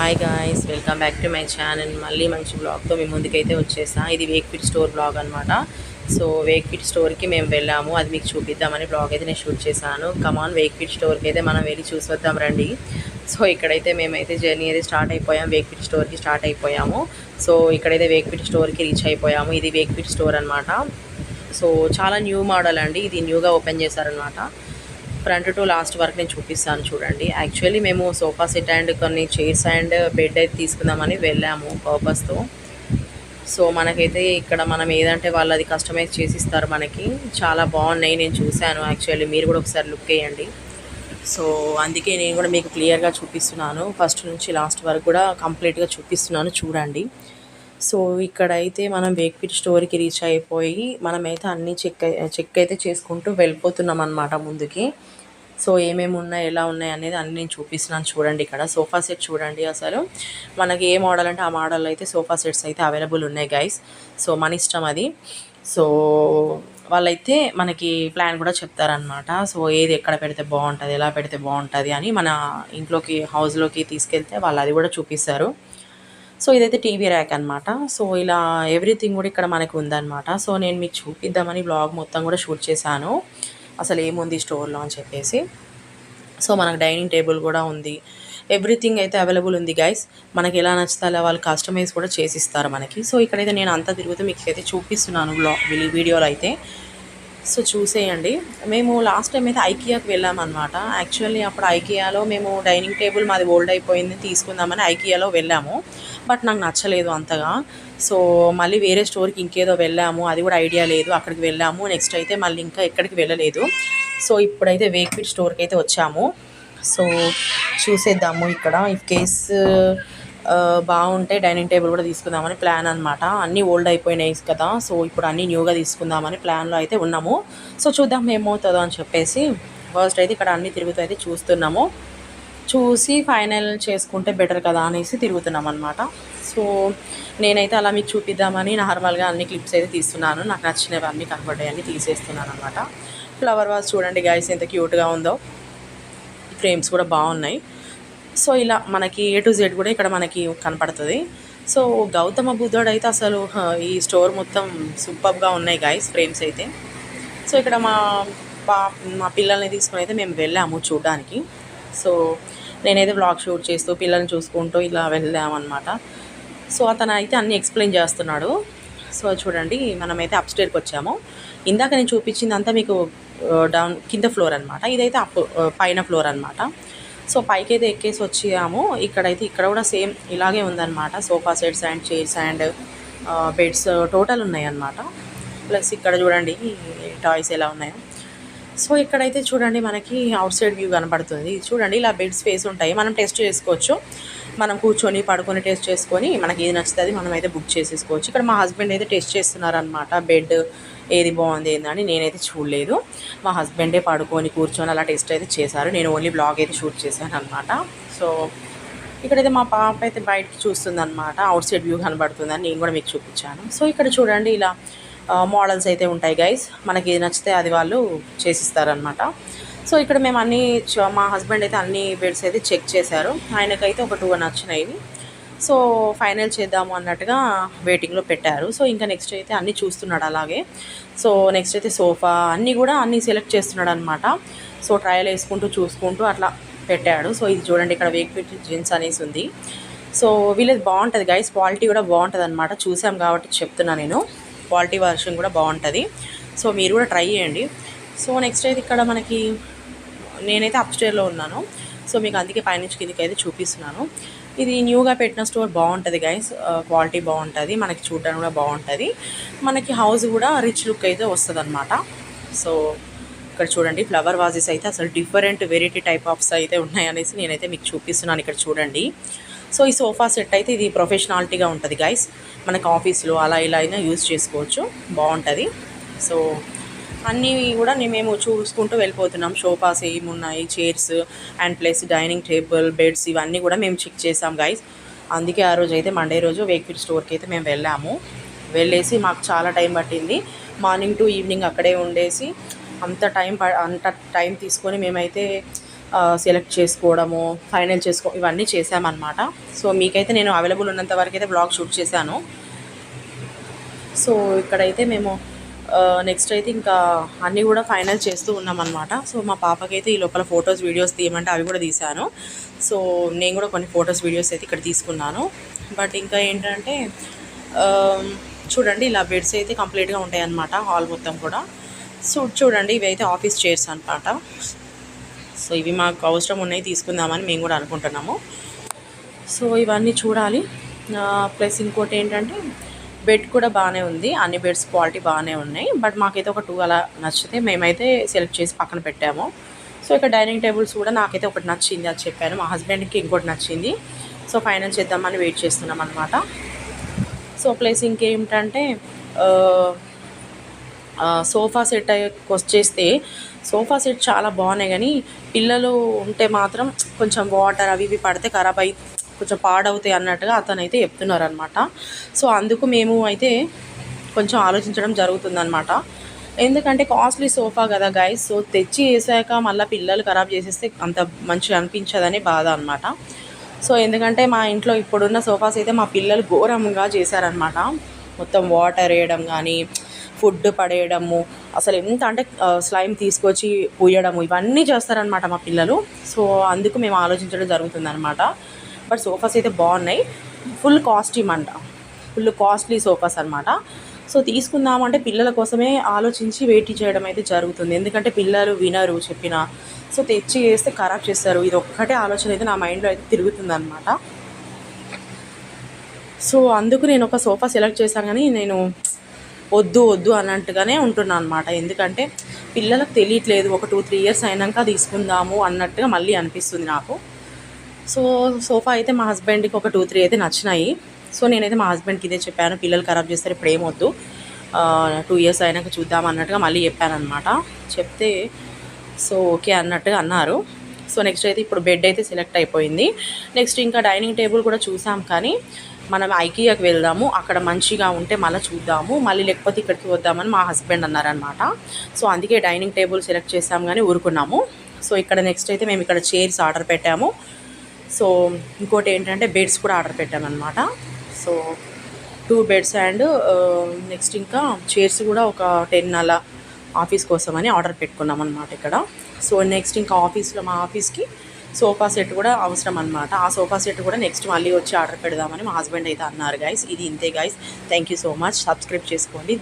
Hi guys welcome back to my channel మళ్ళీ మంచి బ్లాగ్తో మేము ముందుకైతే వచ్చేసా. ఇది వేక్ ఫిట్ స్టోర్ బ్లాగ్ అనమాట సో వేక్ ఫిట్ స్టోర్కి మేము వెళ్ళాము. అది మీకు చూపిద్దామని బ్లాగ్ అయితే నేను షూట్ చేశాను. కమాన్ వేక్ ఫిట్ స్టోర్కి అయితే మనం వెళ్ళి చూసి వద్దాం రండి. సో ఇక్కడైతే మేమైతే జర్నీ అయితే స్టార్ట్ అయిపోయాం. వేక్ ఫిట్ స్టోర్కి స్టార్ట్ అయిపోయాము. సో ఇక్కడైతే వేక్ ఫిట్ స్టోర్కి రీచ్ అయిపోయాము. ఇది వేక్ ఫిట్ స్టోర్ అనమాట సో చాలా న్యూ మోడల్ అండి. ఇది న్యూగా ఓపెన్ చేశారనమాట ఫ్రంట్ టు లాస్ట్ వరకు నేను చూపిస్తాను చూడండి. యాక్చువల్లీ మేము సోఫా సెట్ అండ్ కొన్ని చైర్స్ అండ్ బెడ్ అయితే తీసుకుందామని వెళ్ళాము పర్పస్తో సో మనకైతే ఇక్కడ మనం ఏదంటే వాళ్ళు అది కస్టమైజ్ చేసి ఇస్తారు మనకి. చాలా బాగున్నాయి నేను చూశాను యాక్చువల్లీ మీరు కూడా ఒకసారి లుక్ వేయండి సో అందుకే నేను కూడా మీకు క్లియర్గా చూపిస్తున్నాను. ఫస్ట్ నుంచి లాస్ట్ వరకు కూడా కంప్లీట్గా చూపిస్తున్నాను చూడండి. సో ఇక్కడైతే మనం వేక్పిట్ స్టోర్కి రీచ్ అయిపోయి మనమైతే అన్నీ చెక్ చెక్ అయితే చేసుకుంటూ వెళ్ళిపోతున్నాం అనమాట ముందుకి. సో ఏమేమి ఉన్నాయి ఎలా ఉన్నాయి అనేది అన్ని నేను చూపిస్తున్నాను చూడండి ఇక్కడ. సోఫా సెట్ చూడండి అసలు. మనకి ఏ మోడల్ అంటే ఆ మోడల్ అయితే సోఫా సెట్స్ అయితే అవైలబుల్ ఉన్నాయి గైస్. సో మన ఇష్టం అది. సో వాళ్ళైతే మనకి ప్లాన్ కూడా చెప్తారనమాట సో ఏది ఎక్కడ పెడితే బాగుంటుంది ఎలా పెడితే బాగుంటుంది అని మన ఇంట్లోకి హౌస్లోకి తీసుకెళ్తే వాళ్ళు అది కూడా చూపిస్తారు. సో ఇదైతే టీవీ ర్యాక్ అనమాట సో ఇలా ఎవ్రీథింగ్ కూడా ఇక్కడ మనకు ఉందన్నమాట. సో నేను మీకు చూపిద్దామని బ్లాగ్ మొత్తం కూడా షూట్ చేశాను. అసలు ఏముంది స్టోర్లో అని చెప్పేసి. సో మనకు డైనింగ్ టేబుల్ కూడా ఉంది. ఎవ్రీథింగ్ అయితే అవైలబుల్ ఉంది గైస్. మనకి ఎలా నచ్చితే అలా వాళ్ళు కస్టమైజ్ కూడా చేసిస్తారు మనకి. సో ఇక్కడైతే నేను అంతా తిరుగుతూ మీకు అయితే చూపిస్తున్నాను బ్లా వీడియోలో అయితే. సో చూసేయండి. మేము లాస్ట్ టైం అయితే ఐకియాకి వెళ్ళామన్నమాట. యాక్చువల్లీ అప్పుడు ఐకియాలో మేము డైనింగ్ టేబుల్ మాది ఓల్డ్ అయిపోయింది తీసుకుందామని ఐకియాలో వెళ్ళాము. బట్ నాకు నచ్చలేదు అంతగా. సో మళ్ళీ వేరే స్టోర్కి ఇంకేదో వెళ్ళాము. అది కూడా ఐడియా లేదు. అక్కడికి వెళ్ళాము. నెక్స్ట్ అయితే మళ్ళీ ఇంకా ఎక్కడికి వెళ్ళలేదు. సో ఇప్పుడైతే వేక్ఫిట్ స్టోర్కి అయితే వచ్చాము. సో చూసేద్దాము ఇక్కడ. ఇఫ్ కేస్ బాగుంటే డైనింగ్ టేబుల్ కూడా తీసుకుందామని ప్లాన్ అనమాట అన్నీ ఓల్డ్ అయిపోయినాయి కదా సో ఇప్పుడు అన్నీ న్యూగా తీసుకుందామని ప్లాన్లో అయితే ఉన్నాము. సో చూద్దాం ఏమవుతుందో అని చెప్పేసి ఫస్ట్ అయితే ఇక్కడ అన్నీ తిరుగుతూ అయితే చూస్తున్నాము. చూసి ఫైనల్ చేసుకుంటే బెటర్ కదా అనేసి తిరుగుతున్నాం అనమాట సో నేనైతే అలా మీకు చూపిద్దామని నార్మల్గా అన్ని క్లిప్స్ అయితే తీస్తున్నాను. నాకు నచ్చినవి అన్నీ కనపడ్డాయని తీసేస్తున్నాను అనమాట ఫ్లవర్ వాజ్ చూడండి గాయస్ ఎంత క్యూట్గా ఉందో. ఫ్రేమ్స్ కూడా బాగున్నాయి. సో ఇలా మనకి ఏ టు జెడ్ కూడా ఇక్కడ మనకి కనపడుతుంది. సో గౌతమ బుద్ధుడు అయితే అసలు ఈ స్టోర్ మొత్తం సూపర్గా ఉన్నాయి గాయస్ ఫ్రేమ్స్ అయితే. సో ఇక్కడ మా పా మా పిల్లల్ని తీసుకుని అయితే మేము వెళ్ళాము చూడడానికి. సో నేనైతే బ్లాగ్ షూట్ చేస్తూ పిల్లల్ని చూసుకుంటూ ఇలా వెళ్ళామన్నమాట. సో అతను అయితే అన్నీ ఎక్స్ప్లెయిన్ చేస్తున్నాడు. సో చూడండి మనమైతే అప్ స్టేర్కి వచ్చాము. ఇందాక నేను చూపించింది అంతా మీకు డౌన్ కింద ఫ్లోర్ అనమాట ఇదైతే అప్ పైన ఫ్లోర్ అనమాట సో పైకి అయితే ఎక్కేసి వచ్చాము ఇక్కడైతే ఇక్కడ కూడా సేమ్ ఇలాగే ఉందన్నమాట. Sofa sets and chairs and beds total ఉన్నాయన్నమాట. ప్లస్ ఇక్కడ చూడండి టాయ్స్ ఎలా ఉన్నాయో. సో ఇక్కడైతే చూడండి మనకి అవుట్ సైడ్ వ్యూ కనబడుతుంది చూడండి ఇలా బెడ్స్ ఫేస్ ఉంటాయి. మనం టెస్ట్ చేసుకోవచ్చు. మనం కూర్చొని పడుకొని టెస్ట్ చేసుకొని మనకి ఏది నచ్చుతుంది మనం అయితే బుక్ చేసేసుకోవచ్చు. ఇక్కడ మా హస్బెండ్ అయితే టెస్ట్ చేస్తున్నారనమాట బెడ్ ఏది బాగుంది ఏందని నేనైతే చూడలేదు. మా హస్బెండే పడుకొని కూర్చొని అలా టెస్ట్ అయితే చేశారు. నేను ఓన్లీ బ్లాగ్ అయితే షూట్ చేశాను అనమాట సో ఇక్కడైతే మా పాప అయితే బయటకి చూస్తుంది అనమాట అవుట్ సైడ్ వ్యూ కనబడుతుందని నేను కూడా మీకు చూపించాను. సో ఇక్కడ చూడండి ఇలా మోడల్స్ అయితే ఉంటాయి గైస్. మనకి ఏది నచ్చితే అది వాళ్ళు చేసిస్తారనమాట సో ఇక్కడ మేము అన్ని మా హస్బెండ్ అయితే అన్ని బెడ్స్ అయితే చెక్ చేశారు. ఆయనకైతే ఒక టూ నచ్చినాయి. సో ఫైనల్ చేద్దాము అన్నట్టుగా వెయిటింగ్లో పెట్టారు. సో ఇంకా నెక్స్ట్ అయితే అన్నీ చూస్తున్నాడు అలాగే. సో నెక్స్ట్ అయితే సోఫా అన్నీ కూడా అన్నీ సెలెక్ట్ చేస్తున్నాడు అనమాట సో ట్రయల్ వేసుకుంటూ చూసుకుంటూ అట్లా పెట్టాడు. సో ఇది చూడండి ఇక్కడ వేక్ ఫిట్ జీన్స్ అనేసి ఉంది. సో వీళ్ళది బాగుంటుంది గైస్ క్వాలిటీ కూడా బాగుంటుంది అనమాట చూసాం కాబట్టి చెప్తున్నా నేను. క్వాలిటీ వర్షన్ కూడా బాగుంటుంది. సో మీరు కూడా ట్రై చేయండి. సో నెక్స్ట్ అయితే ఇక్కడ మనకి నేనైతే అప్స్టేర్లో ఉన్నాను. సో మీకు అందుకే పైనుంచి కిందకి అయితే చూపిస్తున్నాను. ఇది న్యూగా పెట్టిన స్టోర్ బాగుంటుంది గైస్ క్వాలిటీ బాగుంటుంది. మనకి చూడడానికి కూడా బాగుంటుంది. మనకి హౌస్ కూడా రిచ్ లుక్ అయితే వస్తుంది అనమాట సో ఇక్కడ చూడండి ఫ్లవర్ వాజెస్ అయితే అసలు డిఫరెంట్ వెరైటీ టైప్ ఆఫ్స్ అయితే ఉన్నాయనేసి నేనైతే మీకు చూపిస్తున్నాను ఇక్కడ చూడండి. సో ఈ సోఫా సెట్ అయితే ఇది ప్రొఫెషనాలిటీగా ఉంటుంది గైస్ మనకి ఆఫీస్లో అలా ఇలా అయినా యూజ్ చేసుకోవచ్చు. బాగుంటుంది. సో అన్నీ కూడా మేము చూసుకుంటూ వెళ్ళిపోతున్నాం. సోఫాస్ ఏమున్నాయి chairs and plus dining table beds ఇవన్నీ కూడా మేము చెక్ చేసాం గైస్ అందుకే ఆ రోజు అయితే మండే రోజు వెహికల్ స్టోర్కి అయితే మేము వెళ్ళాము. వెళ్ళేసి మాకు చాలా టైం పట్టింది. మార్నింగ్ టు ఈవినింగ్ అక్కడే ఉండేసి అంత టైం ప- అంత టైం తీసుకొని మేమైతే సెలెక్ట్ చేసుకోవడము ఫైనల్ చేసుకో ఇవన్నీ చేసామన్నమాట. సో మీకైతే నేను అవైలబుల్ ఉన్నంత వరకు అయితే బ్లాగ్ షూట్ చేశాను. సో ఇక్కడైతే మేము నెక్స్ట్ అయితే ఇంకా అన్నీ కూడా ఫైనల్ చేస్తూ ఉన్నామన్నమాట. సో మా పాపకైతే ఈ లోపల ఫొటోస్ వీడియోస్ తీయమంటే అవి కూడా తీశాను. సో నేను కూడా కొన్ని ఫొటోస్ వీడియోస్ అయితే ఇక్కడ తీసుకున్నాను. బట్ ఇంకా ఏంటంటే చూడండి ఇలా బెడ్స్ అయితే కంప్లీట్గా ఉంటాయి అన్నమాట హాల్ మొత్తం కూడా. సో చూడండి ఇవి అయితే ఆఫీస్ చైర్స్ అనమాట సో ఇవి మాకు అవసరం ఉన్నాయి తీసుకుందామని మేము కూడా అనుకుంటున్నాము. సో ఇవన్నీ చూడాలి. ప్లస్ ఇంకోటి ఏంటంటే బెడ్ కూడా బాగానే ఉంది. అన్ని బెడ్స్ క్వాలిటీ బాగానే ఉన్నాయి. బట్ మాకైతే ఒక టూ అలా నచ్చితే మేమైతే సెలెక్ట్ చేసి పక్కన పెట్టాము. సో ఇక్కడ డైనింగ్ టేబుల్స్ కూడా నాకైతే ఒకటి నచ్చింది అది చెప్పాను. మా హస్బెండ్కి ఇంకోటి నచ్చింది. సో ఫైనల్ చేద్దామని వెయిట్ చేస్తున్నాం అనమాట సో ప్లస్ ఇంకేమిటంటే సోఫా సెట్ వచ్చేస్తే సోఫా సెట్ చాలా బాగున్నాయి. కానీ పిల్లలు ఉంటే మాత్రం కొంచెం వాటర్ అవి ఇవి పడితే ఖరాబ్ అయి కొంచెం పాడవుతాయి అన్నట్టుగా అతను అయితే చెప్తున్నారు అనమాట సో అందుకు మేము అయితే కొంచెం ఆలోచించడం జరుగుతుందనమాట ఎందుకంటే కాస్ట్లీ సోఫా కదా గైస్ సో తెచ్చి వేసాక మళ్ళీ పిల్లలు ఖరాబ్ చేసేస్తే అంత మంచిగా అనిపించదని బాధ అనమాట సో ఎందుకంటే మా ఇంట్లో ఇప్పుడున్న సోఫాస్ అయితే మా పిల్లలు ఘోరంగా చేశారనమాట మొత్తం వాటర్ వేయడం కానీ ఫుడ్ పడేయడము అసలు ఎంత అంటే స్లైమ్ తీసుకొచ్చి పూయడము ఇవన్నీ చేస్తారనమాట మా పిల్లలు. సో అందుకు మేము ఆలోచించడం జరుగుతుందనమాట బట్ సోఫాస్ అయితే బాగున్నాయి. ఫుల్ కాస్ట్యూమ్ అంట ఫుల్ కాస్ట్లీ సోఫాస్ అనమాట సో తీసుకుందామంటే పిల్లల కోసమే ఆలోచించి వెయిట్ చేయడం అయితే జరుగుతుంది. ఎందుకంటే పిల్లలు వినరు చెప్పిన. సో తెచ్చి చేస్తే ఖరాబ్ చేస్తారు. ఇది ఒక్కటే ఆలోచన అయితే నా మైండ్లో అయితే తిరుగుతుంది అనమాట సో అందుకు నేను ఒక సోఫా సెలెక్ట్ చేశాను కానీ నేను వద్దు వద్దు అన్నట్టుగానే ఉంటున్నాను అనమాట ఎందుకంటే పిల్లలకు తెలియట్లేదు. ఒక టూ త్రీ ఇయర్స్ అయినాక తీసుకుందాము అన్నట్టుగా మళ్ళీ అనిపిస్తుంది నాకు. సో సోఫా అయితే మా హస్బెండ్కి ఒక టూ త్రీ అయితే నచ్చినాయి. సో నేనైతే మా హస్బెండ్కి ఇదే చెప్పాను పిల్లలు ఖరాబ్ చేస్తారు ఇప్పుడు ఏమొద్దు. టూ ఇయర్స్ అయినాక చూద్దాం అన్నట్టుగా మళ్ళీ చెప్పానమాట చెప్తే సో ఓకే అన్నట్టుగా అన్నారు. సో నెక్స్ట్ అయితే ఇప్పుడు బెడ్ అయితే సెలెక్ట్ అయిపోయింది. నెక్స్ట్ ఇంకా డైనింగ్ టేబుల్ కూడా చూసాం కానీ మనం ఐకియాకి వెళ్దాము అక్కడ మంచిగా ఉంటే మళ్ళీ చూద్దాము మళ్ళీ లేకపోతే ఇక్కడికి వద్దామని మా హస్బెండ్ అన్నారనమాట సో అందుకే డైనింగ్ టేబుల్ సెలెక్ట్ చేసాం కానీ ఊరుకున్నాము. సో ఇక్కడ నెక్స్ట్ అయితే మేము ఇక్కడ చైర్స్ ఆర్డర్ పెట్టాము. సో ఇంకోటి ఏంటంటే బెడ్స్ కూడా order పెట్టామన్నమాట so two beds and next ఇంకా చైర్స్ కూడా ఒక టెన్ అలా ఆఫీస్ కోసం అని ఆర్డర్ పెట్టుకున్నాం అనమాట ఇక్కడ. సో నెక్స్ట్ ఇంకా ఆఫీస్లో మా ఆఫీస్కి సోఫా సెట్ కూడా అవసరం అనమాట ఆ సోఫా సెట్ కూడా నెక్స్ట్ మళ్ళీ వచ్చి ఆర్డర్ పెడదామని మా హస్బెండ్ అయితే అన్నారు గైస్ ఇది ఇంతే guys thank you so much subscribe చేసుకోండి.